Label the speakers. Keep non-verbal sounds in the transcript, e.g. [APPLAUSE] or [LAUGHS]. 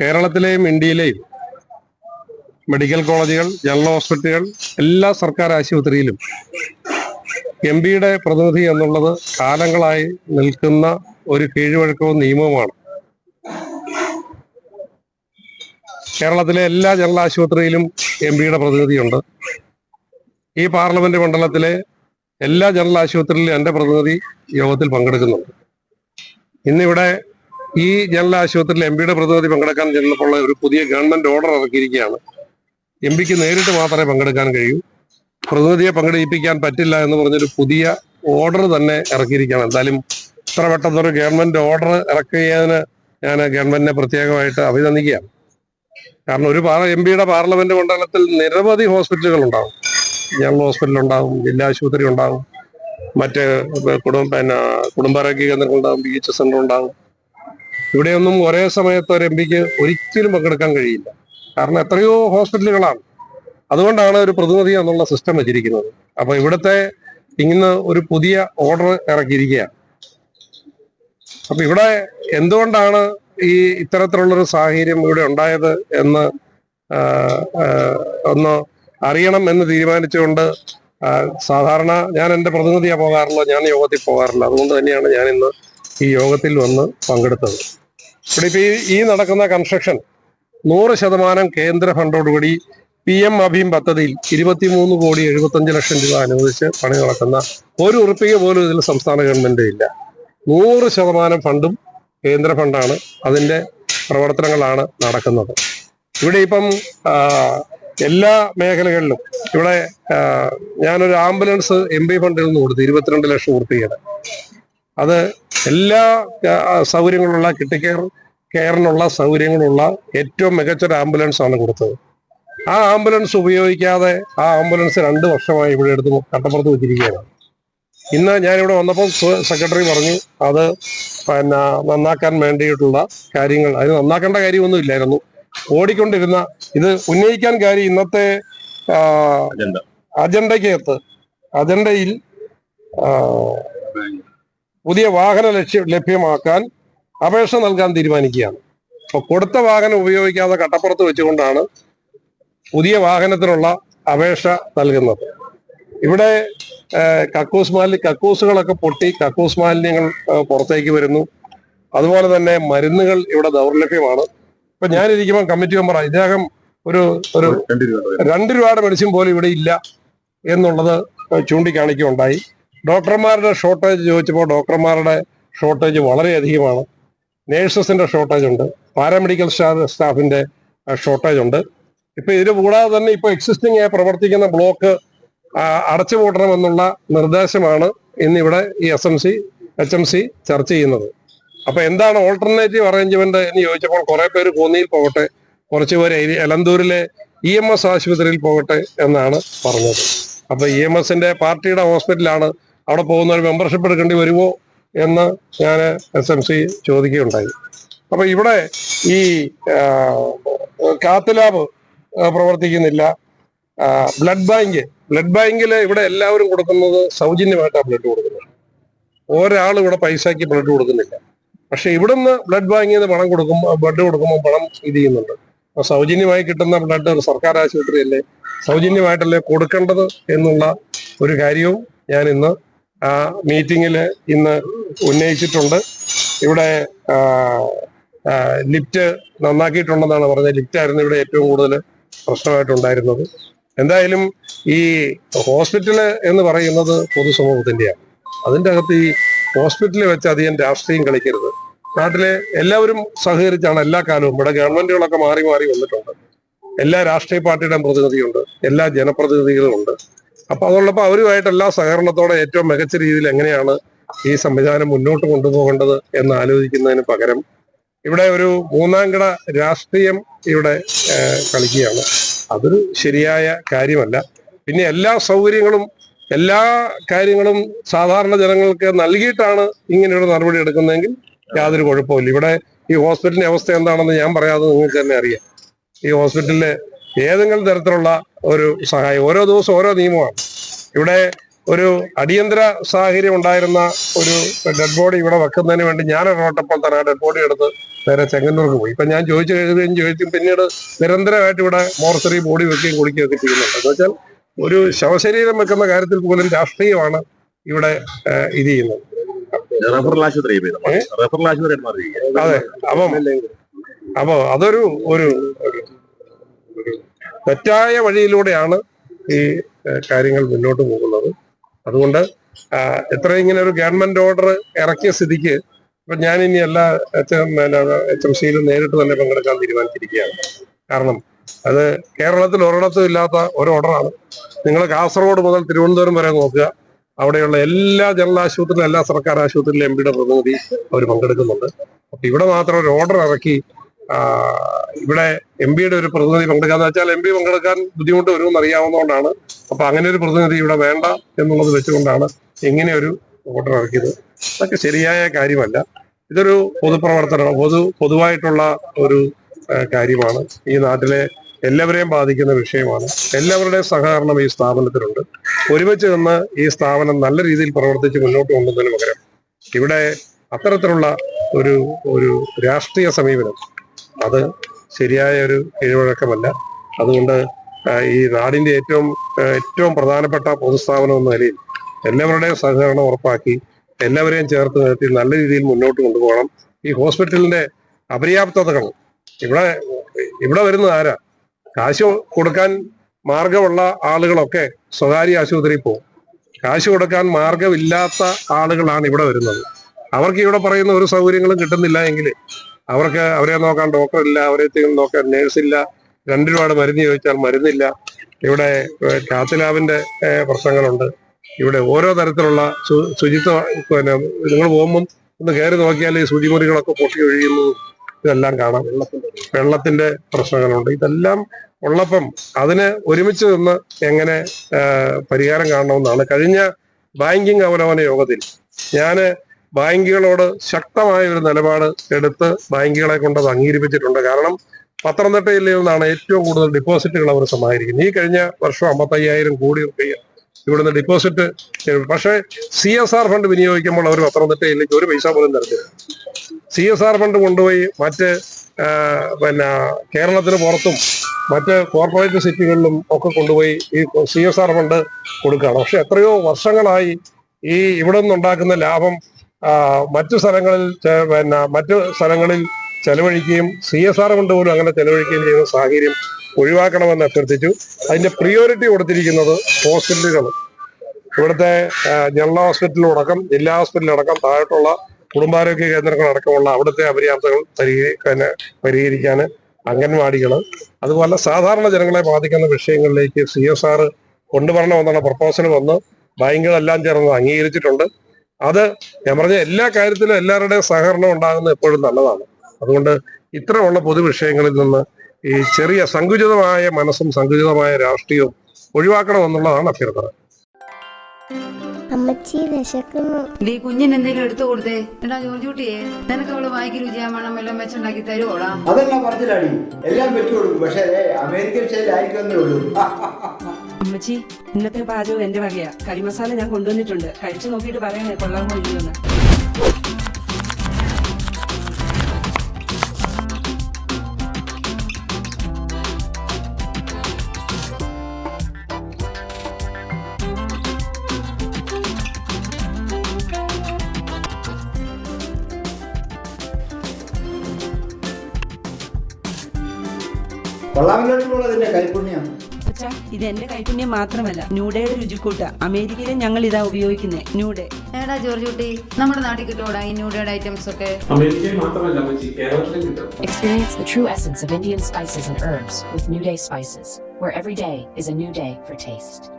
Speaker 1: കേരളത്തിലെയും ഇന്ത്യയിലെയും മെഡിക്കൽ കോളേജുകൾ ജനറൽ ഹോസ്പിറ്റലുകൾ എല്ലാ സർക്കാർ ആശുപത്രിയിലും എം പിയുടെ പ്രതിനിധി എന്നുള്ളത് കാലങ്ങളായി നിൽക്കുന്ന ഒരു കീഴ്വഴക്കവും നിയമവുമാണ്. കേരളത്തിലെ എല്ലാ ജനറൽ ആശുപത്രിയിലും എം പിയുടെ പ്രതിനിധിയുണ്ട്. ഈ പാർലമെന്റ് മണ്ഡലത്തിലെ എല്ലാ ജനറൽ ആശുപത്രിയിലും എന്റെ പ്രതിനിധി യോഗത്തിൽ പങ്കെടുക്കുന്നുണ്ട്. ഇന്നിവിടെ ഈ ജനറൽ ആശുപത്രിയിൽ എം പിയുടെ പ്രതിനിധി പങ്കെടുക്കാൻ ചെന്നപ്പോൾ ഒരു പുതിയ ഗവൺമെന്റ് ഓർഡർ ഇറക്കിയിരിക്കുകയാണ്. എം പിക്ക് നേരിട്ട് മാത്രമേ പങ്കെടുക്കാൻ കഴിയൂ. പ്രതിനിധിയെ പങ്കെടുപ്പിക്കാൻ പറ്റില്ല എന്ന് പറഞ്ഞൊരു പുതിയ ഓർഡർ തന്നെ ഇറക്കിയിരിക്കുകയാണ്. എന്തായാലും ഇത്ര പെട്ടെന്ന് ഒരു ഗവൺമെന്റ് ഓർഡർ ഇറക്കിയതിന് ഞാൻ ഗവൺമെന്റിനെ പ്രത്യേകമായിട്ട് അഭിനന്ദിക്കുകയാണ്. കാരണം ഒരു എം പിയുടെ പാർലമെന്റ് മണ്ഡലത്തിൽ നിരവധി ഹോസ്പിറ്റലുകൾ ഉണ്ടാവും ജനറൽ ഹോസ്പിറ്റൽ ഉണ്ടാവും ജില്ലാ ആശുപത്രി ഉണ്ടാവും. മറ്റ് കുടുംബ പിന്നെ കുടുംബാരോഗ്യ കേന്ദ്രങ്ങൾ ഉണ്ടാവും ബി എച്ച് സെന്റർ ഉണ്ടാവും. ഇവിടെയൊന്നും ഒരേ സമയത്ത് ഒരു എം പിക്ക് ഒരിക്കലും പങ്കെടുക്കാൻ കഴിയില്ല. കാരണം എത്രയോ ഹോസ്പിറ്റലുകളാണ്. അതുകൊണ്ടാണ് ഒരു പ്രതിനിധി എന്നുള്ള സിസ്റ്റം വെച്ചിരിക്കുന്നത്. അപ്പൊ ഇവിടുത്തെ ഇന്ന് ഒരു പുതിയ ഓർഡർ ഇറക്കിയിരിക്കുകയാണ്. അപ്പൊ ഇവിടെ എന്തുകൊണ്ടാണ് ഈ ഇത്തരത്തിലുള്ളൊരു സാഹചര്യം ഇവിടെ ഉണ്ടായത് എന്ന് ഒന്ന് അറിയണം എന്ന് തീരുമാനിച്ചുകൊണ്ട് സാധാരണ ഞാൻ എന്റെ പ്രതിനിധിയാണ് പോകാറുള്ളത് ഞാൻ യോഗത്തിൽ പോകാറില്ല. അതുകൊണ്ട് തന്നെയാണ് ഞാൻ ഇന്ന് ഈ യോഗത്തിൽ വന്ന് പങ്കെടുത്തത്. ഇവിടെ ഇപ്പൊ ഈ- നടക്കുന്ന കൺസ്ട്രക്ഷൻ നൂറ് ശതമാനം കേന്ദ്ര ഫണ്ടോടുകൂടി പി എം അഭീം പദ്ധതിയിൽ ഇരുപത്തിമൂന്ന് കോടി എഴുപത്തഞ്ച് ലക്ഷം രൂപ അനുവദിച്ച് പണി നടക്കുന്ന ഒരു ഉറപ്പിക പോലും ഇതിൽ സംസ്ഥാന ഗവൺമെന്റ് ഇല്ല. നൂറ് ശതമാനം ഫണ്ടും കേന്ദ്ര ഫണ്ടാണ് അതിന്റെ പ്രവർത്തനങ്ങളാണ് നടക്കുന്നത്. ഇവിടെ ഇപ്പം എല്ലാ മേഖലകളിലും ഇവിടെ ഞാനൊരു ആംബുലൻസ് എം ഫണ്ടിൽ നിന്ന് കൊടുത്തു ഇരുപത്തിരണ്ട് ലക്ഷം ഉറുപ്പികയുടെ. അത് എല്ലാ സൗകര്യങ്ങളുള്ള കിട്ടിക്കയർ കെയറിനുള്ള സൗകര്യങ്ങളുള്ള ഏറ്റവും മികച്ചൊരു ആംബുലൻസ് ആണ് കൊടുത്തത്. ആ ആംബുലൻസ് ഉപയോഗിക്കാതെ ആ ആംബുലൻസ് രണ്ട് വർഷമായി ഇവിടെ എടുത്ത് കട്ടപ്പുറത്ത് വെച്ചിരിക്കുകയാണ്. ഇന്ന് ഞാനിവിടെ വന്നപ്പോൾ സെക്രട്ടറി പറഞ്ഞു അത് പിന്നെ നന്നാക്കാൻ വേണ്ടിയിട്ടുള്ള കാര്യങ്ങൾ അതിന് നന്നാക്കേണ്ട കാര്യമൊന്നും ഇല്ലായിരുന്നു. ഓടിക്കൊണ്ടിരുന്ന ഇത് ഉന്നയിക്കാൻ കാര്യം ഇന്നത്തെ
Speaker 2: അജണ്ട.
Speaker 1: അജണ്ടയ്ക്കകത്ത് അജണ്ടയിൽ പുതിയ വാഹന ലക്ഷ്യ ലഭ്യമാക്കാൻ അപേക്ഷ നൽകാൻ തീരുമാനിക്കുകയാണ്. അപ്പൊ കൊടുത്ത വാഹനം ഉപയോഗിക്കാതെ കട്ടപ്പുറത്ത് വെച്ചുകൊണ്ടാണ് പുതിയ വാഹനത്തിനുള്ള അപേക്ഷ നൽകുന്നത്. ഇവിടെ കക്കൂസ് മാലിന്യ കക്കൂസുകളൊക്കെ പൊട്ടി കക്കൂസ് മാലിന്യങ്ങൾ പുറത്തേക്ക് വരുന്നു. അതുപോലെ തന്നെ മരുന്നുകൾ ഇവിടെ ദൗർലഭ്യമാണ്. ഇപ്പൊ ഞാനിരിക്കുമ്പോൾ കമ്മിറ്റി മെമ്പർ ഇദ്ദേഹം ഒരു ഒരു
Speaker 2: രണ്ട് രൂപ
Speaker 1: രണ്ട് രൂപയുടെ മെഡിസിൻ പോലും ഇവിടെ ഇല്ല എന്നുള്ളത് ചൂണ്ടിക്കാണിക്കുകയുണ്ടായി. ഡോക്ടർമാരുടെ ഷോർട്ടേജ് ചോദിച്ചപ്പോൾ ഡോക്ടർമാരുടെ ഷോർട്ടേജ് വളരെയധികമാണ് നേഴ്സസിന്റെ ഷോർട്ടേജ് ഉണ്ട്. പാരാമെഡിക്കൽ സ്റ്റാഫ് സ്റ്റാഫിന്റെ ഷോർട്ടേജ് ഉണ്ട്. ഇപ്പം ഇതിന് കൂടാതെ തന്നെ ഇപ്പോൾ എക്സിസ്റ്റിംഗ് ആയി പ്രവർത്തിക്കുന്ന ബ്ലോക്ക് അടച്ചു പൂട്ടണമെന്നുള്ള നിർദ്ദേശമാണ് ഇന്നിവിടെ ഈ S M C H M C ചർച്ച ചെയ്യുന്നത്. അപ്പോൾ എന്താണ് ഓൾട്ടർനേറ്റീവ് അറേഞ്ച്മെന്റ് എന്ന് ചോദിച്ചപ്പോൾ കുറേ പേര് കോന്നിയിൽ പോകട്ടെ കുറച്ച് പേര് എലന്തൂരിലെ ഇ എം എസ് ആശുപത്രിയിൽ പോകട്ടെ എന്നാണ് പറഞ്ഞത്. അപ്പോൾ ഇ എം എസിന്റെ പാർട്ടിയുടെ ഹോസ്പിറ്റലാണ് അവിടെ പോകുന്ന ഒരു മെമ്പർഷിപ്പ് എടുക്കേണ്ടി വരുമോ എന്ന് ഞാൻ എസ് എം സി ചോദിക്കുകയുണ്ടായി. അപ്പൊ ഇവിടെ ഈ കാത്തലാബ് കാത്ത് ലാബ് പ്രവർത്തിക്കുന്നില്ല. ബ്ലഡ് ബാങ്ക് ബ്ലഡ് ബാങ്കിൽ ഇവിടെ എല്ലാവരും കൊടുക്കുന്നത് സൗജന്യമായിട്ടാണ് ബ്ലഡ് കൊടുക്കുന്നത്. ഒരാൾ ഇവിടെ പൈസയ്ക്ക് ബ്ലഡ് കൊടുക്കുന്നില്ല. പക്ഷെ ഇവിടുന്ന് ബ്ലഡ് ബാങ്കിൽ നിന്ന് പണം കൊടുക്കുമ്പോൾ ബ്ലഡ് കൊടുക്കുമ്പോൾ പണം ഇത് ചെയ്യുന്നുണ്ട്. സൗജന്യമായി കിട്ടുന്ന ബ്ലഡ് സർക്കാർ ആശുപത്രിയല്ലേ സൗജന്യമായിട്ടല്ലേ കൊടുക്കേണ്ടത് എന്നുള്ള ഒരു കാര്യവും ഞാൻ ഇന്ന് ആ മീറ്റിംഗിൽ ഇന്ന് ഉന്നയിച്ചിട്ടുണ്ട്. ഇവിടെ ലിഫ്റ്റ് നന്നാക്കിയിട്ടുണ്ടെന്നാണ് പറഞ്ഞത്. ലിഫ്റ്റ് ആയിരുന്നു ഇവിടെ ഏറ്റവും കൂടുതൽ പ്രശ്നമായിട്ടുണ്ടായിരുന്നത്. എന്തായാലും ഈ ഹോസ്പിറ്റൽ എന്ന് പറയുന്നത് പൊതുസമൂഹത്തിന്റെയാണ് അതിന്റെ അകത്ത് ഈ ഹോസ്പിറ്റലിൽ വെച്ച് അധികം രാഷ്ട്രീയം കളിക്കരുത്. നാട്ടിലെ എല്ലാവരും സഹകരിച്ചാണ് എല്ലാ കാലവും. ഇവിടെ ഗവൺമെന്റുകളൊക്കെ മാറി മാറി വന്നിട്ടുണ്ട്. എല്ലാ രാഷ്ട്രീയ പാർട്ടിയുടെയും പ്രതിനിധിയുണ്ട്. എല്ലാ ജനപ്രതിനിധികളും ഉണ്ട്. അപ്പൊ അതുള്ളപ്പോൾ അവരുമായിട്ട് എല്ലാ സഹകരണത്തോടെ ഏറ്റവും മികച്ച രീതിയിൽ എങ്ങനെയാണ് ഈ സംവിധാനം മുന്നോട്ട് കൊണ്ടുപോകേണ്ടത് എന്ന് ആലോചിക്കുന്നതിന് പകരം ഇവിടെ ഒരു മൂന്നാം മൂന്നാംകിട രാഷ്ട്രീയം ഇവിടെ കളിക്കുകയാണ്. അതൊരു ശരിയായ കാര്യമല്ല. പിന്നെ എല്ലാ സൗകര്യങ്ങളും എല്ലാ കാര്യങ്ങളും സാധാരണ ജനങ്ങൾക്ക് നൽകിയിട്ടാണ് ഇങ്ങനെയൊരു നടപടി എടുക്കുന്നതെങ്കിൽ യാതൊരു കുഴപ്പമില്ല ഇവിടെ ഈ ഹോസ്പിറ്റലിന്റെ അവസ്ഥ എന്താണെന്ന് ഞാൻ പറയാതെ നിങ്ങൾക്ക് തന്നെ അറിയാം. ഈ ഹോസ്പിറ്റലിലെ ഏതെങ്കിലും തരത്തിലുള്ള ഒരു സഹായം. ഓരോ ദിവസം ഓരോ നിയമമാണ്. ഇവിടെ ഒരു അടിയന്തര സാഹചര്യം ഉണ്ടായിരുന്ന ഒരു ഡെഡ് ബോഡി ഇവിടെ വെക്കുന്നതിന് വേണ്ടി ഞാൻ ഇറങ്ങോട്ടപ്പോൾ തന്നെ ആ ഡെഡ് ബോഡി എടുത്ത് നേരെ ചെങ്ങന്നൂർക്ക് പോയി. ഇപ്പൊ ഞാൻ ചോദിച്ചു കഴിയുകയും ചോദിച്ചും പിന്നീട് നിരന്തരമായിട്ട് ഇവിടെ മോർച്ചറി ബോഡി വെക്കുകയും കുളിക്കുകയൊക്കെ ചെയ്യുന്നുണ്ട്. എന്ന് വെച്ചാൽ ഒരു ശവശരീരം വെക്കുന്ന കാര്യത്തിൽ പോലും രാഷ്ട്രീയമാണ് ഇവിടെ ഇത് ചെയ്യുന്നത്. അതെ. അപ്പം അപ്പോ അതൊരു ഒരു തെറ്റായ വഴിയിലൂടെയാണ് ഈ കാര്യങ്ങൾ മുന്നോട്ട് പോകുന്നത്. അതുകൊണ്ട് എത്ര ഇങ്ങനെ ഒരു ഗവൺമെന്റ് ഓർഡർ ഇറക്കിയ സ്ഥിതിക്ക് ഇപ്പൊ ഞാൻ ഇനി എല്ലാ എച്ച് എം സിയിലും നേരിട്ട് തന്നെ പങ്കെടുക്കാൻ തീരുമാനിച്ചിരിക്കുകയാണ്. കാരണം അത് കേരളത്തിൽ ഒരിടത്തും ഇല്ലാത്ത ഒരു ഓർഡറാണ്. നിങ്ങൾ കാസർഗോഡ് മുതൽ തിരുവനന്തപുരം വരെ നോക്കുക. അവിടെയുള്ള എല്ലാ ജനറൽ ആശുപത്രിയിലും എല്ലാ സർക്കാർ ആശുപത്രിയിലും എം പിയുടെ പ്രതിനിധി അവർ പങ്കെടുക്കുന്നുണ്ട്. അപ്പൊ ഇവിടെ മാത്രം ഒരു ഓർഡർ ഇറക്കി ഇവിടെ എം പിയുടെ ഒരു പ്രതിനിധി പങ്കെടുക്കാന്ന് വെച്ചാൽ എം പി പങ്കെടുക്കാൻ ബുദ്ധിമുട്ട് വരുമെന്ന് അറിയാവുന്നതുകൊണ്ടാണ് അപ്പൊ അങ്ങനെ ഒരു പ്രതിനിധി ഇവിടെ വേണ്ട എന്നുള്ളത് വെച്ചുകൊണ്ടാണ് ഇങ്ങനെ ഒരു ഓർഡർ ഇറക്കിയത്. അതൊക്കെ ശരിയായ കാര്യമല്ല. ഇതൊരു പൊതുപ്രവർത്തനമാണ് പൊതു പൊതുവായിട്ടുള്ള ഒരു കാര്യമാണ്. ഈ നാട്ടിലെ എല്ലാവരെയും ബാധിക്കുന്ന വിഷയമാണ്. എല്ലാവരുടെയും സഹകരണം ഈ സ്ഥാപനത്തിലുണ്ട്. ഒരുമിച്ച് നിന്ന് ഈ സ്ഥാപനം നല്ല രീതിയിൽ പ്രവർത്തിച്ച് മുന്നോട്ട് കൊണ്ടുവന്നതിന് പകരം ഇവിടെ അത്തരത്തിലുള്ള ഒരു ഒരു രാഷ്ട്രീയ സമീപനം അത് ശരിയായ ഒരു കീഴ്വഴക്കമല്ല. അതുകൊണ്ട് ഈ നാടിന്റെ ഏറ്റവും ഏറ്റവും പ്രധാനപ്പെട്ട പൊതുസ്ഥാപനം എന്ന നിലയിൽ എല്ലാവരുടെയും സഹകരണം ഉറപ്പാക്കി എല്ലാവരെയും ചേർത്ത് നിർത്തി നല്ല രീതിയിൽ മുന്നോട്ട് കൊണ്ടുപോകണം. ഈ ഹോസ്പിറ്റലിന്റെ അപര്യാപ്തതകൾ ഇവിടെ ഇവിടെ വരുന്നത് ആരാ? കാശ് കൊടുക്കാൻ മാർഗമുള്ള ആളുകളൊക്കെ സ്വകാര്യ ആശുപത്രിയിൽ പോകും. കാശ് കൊടുക്കാൻ മാർഗമില്ലാത്ത ആളുകളാണ് ഇവിടെ വരുന്നത്. അവർക്ക് ഇവിടെ പറയുന്ന ഒരു സൗകര്യങ്ങളും കിട്ടുന്നില്ല എങ്കിൽ അവർക്ക് അവരെ നോക്കാൻ ഡോക്ടർ ഇല്ല അവരെ നോക്കാൻ നേഴ്സ് ഇല്ല. രണ്ട് രൂപയുടെ മരുന്ന് ചോദിച്ചാൽ മരുന്നില്ല. ഇവിടെ കാത്തിലാബിന്റെ പ്രശ്നങ്ങളുണ്ട്. ഇവിടെ ഓരോ തരത്തിലുള്ള ശുചിത്വ പിന്നെ നിങ്ങൾ പോകുമ്പം ഒന്ന് കയറി നോക്കിയാൽ ഈ ശുചിമുറികളൊക്കെ പൊട്ടി ഒഴിയുന്നതും ഇതെല്ലാം കാണാം. വെള്ളത്തിന്റെ പ്രശ്നങ്ങളുണ്ട്. ഇതെല്ലാം ഉള്ളപ്പം അതിന് ഒരുമിച്ച് നിന്ന് എങ്ങനെ പരിഹാരം കാണണമെന്നാണ്. കഴിഞ്ഞ ബാങ്കിങ് അവലോകന യോഗത്തിൽ ഞാൻ ബാങ്കുകളോട് ശക്തമായ ഒരു നിലപാട് എടുത്ത് ബാങ്കുകളെ കൊണ്ട് അത് അംഗീകരിപ്പിച്ചിട്ടുണ്ട്. കാരണം പത്തനംതിട്ട ജില്ലയിൽ നിന്നാണ് ഏറ്റവും കൂടുതൽ ഡിപ്പോസിറ്റുകൾ അവർ സമാഹരിക്കുന്നത് ഈ കഴിഞ്ഞ വർഷം അമ്പത്തയ്യായിരം കോടി രൂപ ഇവിടുന്ന് ഡിപ്പോസിറ്റ് പക്ഷേ സി എസ് ആർ ഫണ്ട് വിനിയോഗിക്കുമ്പോൾ അവർ പത്തനംതിട്ട ജില്ലയ്ക്ക് ഒരു പൈസ പോലും തരത്തില്ല. സി എസ് ആർ ഫണ്ട് കൊണ്ടുപോയി മറ്റ് പിന്നെ കേരളത്തിന് പുറത്തും മറ്റ് കോർപ്പറേറ്റ് സിറ്റികളിലും ഒക്കെ കൊണ്ടുപോയി ഈ സി എസ് ആർ ഫണ്ട് കൊടുക്കുകയാണ്. പക്ഷെ എത്രയോ വർഷങ്ങളായി ഈ ഇവിടെ നിന്നുണ്ടാക്കുന്ന ലാഭം മറ്റു സ്ഥലങ്ങളിൽ പിന്നെ മറ്റു സ്ഥലങ്ങളിൽ ചെലവഴിക്കുകയും സി എസ് ആർ കൊണ്ട് പോലും അങ്ങനെ ചെലവഴിക്കുകയും ചെയ്യുന്ന സാഹചര്യം ഒഴിവാക്കണമെന്ന് അഭ്യർത്ഥിച്ചു. അതിന്റെ പ്രിയോറിറ്റി കൊടുത്തിരിക്കുന്നത് ഹോസ്പിറ്റലുകൾ ഇവിടുത്തെ ജനറൽ ഹോസ്പിറ്റലും അടക്കം ജില്ലാ ഹോസ്പിറ്റലടക്കം താഴോട്ടുള്ള കുടുംബാരോഗ്യ കേന്ദ്രങ്ങളടക്കമുള്ള അവിടുത്തെ അപര്യാപ്തകൾ പിന്നെ പരിഹരിക്കാൻ അംഗൻവാടികൾ അതുപോലെ സാധാരണ ജനങ്ങളെ ബാധിക്കുന്ന വിഷയങ്ങളിലേക്ക് സി എസ് ആർ കൊണ്ടുവരണമെന്നുള്ള പ്രപ്പോസൽ വന്ന് ബാങ്കുകളെല്ലാം ചേർന്ന് അംഗീകരിച്ചിട്ടുണ്ട്. അത് ഞാൻ പറഞ്ഞ എല്ലാ കാര്യത്തിലും എല്ലാവരുടെയും സഹകരണം ഉണ്ടാകുന്നത് എപ്പോഴും നല്ലതാണ്. അതുകൊണ്ട് ഇത്തരമുള്ള പൊതുവിഷയങ്ങളിൽ നിന്ന് ഈ ചെറിയ സങ്കുചിതമായ മനസ്സും സങ്കുചിതമായ രാഷ്ട്രീയവും ഒഴിവാക്കണമെന്നുള്ളതാണ് അഭ്യർത്ഥന.
Speaker 3: അമ്മച്ചി വിശക്കുന്നു.
Speaker 4: ഡീ കുഞ്ഞിന് എന്തെങ്കിലും എടുത്തു കൊടുത്തേ. എടാ ജോർജ് കുട്ടിയെ നിനക്ക് അവൾ വായിക്ക് രുചിയാമണം എല്ലാം വെച്ചുണ്ടാക്കി തരുവോടാ?
Speaker 5: അതെല്ലാം പറഞ്ഞില്ലാടി. എല്ലാം വെച്ചു കൊടുക്കും. പക്ഷേ അമേരിക്കൻ സ്റ്റൈലായിരിക്കുമെന്നേ ഉള്ളൂ. [LAUGHS]
Speaker 6: അമ്മച്ചി ഇന്നത്തെ പാചകം എന്റെ വകയാ. കരിമസാല ഞാൻ കൊണ്ടുവന്നിട്ടുണ്ട്. കഴിച്ചു നോക്കിയിട്ട് പറയണേ കൊള്ളാമോ
Speaker 5: കൊള്ളാമല്ലോട്ടുള്ളതിന്റെ അതിന്റെ
Speaker 6: അച്ഛാ ഇത് എന്റെ കൈപുണ്യം മാത്രമല്ല ന്യൂഡയുടെ രുചിക്കൂട്ട. അമേരിക്കയിലെ ഞങ്ങൾ ഇതാ ഉപയോഗിക്കുന്നത് ന്യൂഡേ.
Speaker 4: ഏടാ ജോർജ് കുട്ടി നമ്മുടെ നാട്ടിൽ കിട്ടോടാ ഈ ന്യൂഡയുടെ ഐറ്റംസ് ഒക്കെ?
Speaker 7: അമേരിക്കയിൽ മാത്രമല്ല കേരളത്തിലും കിട്ടും.
Speaker 8: Experience the true essence of Indian spices and herbs with Newday spices where where every day is a new day for taste.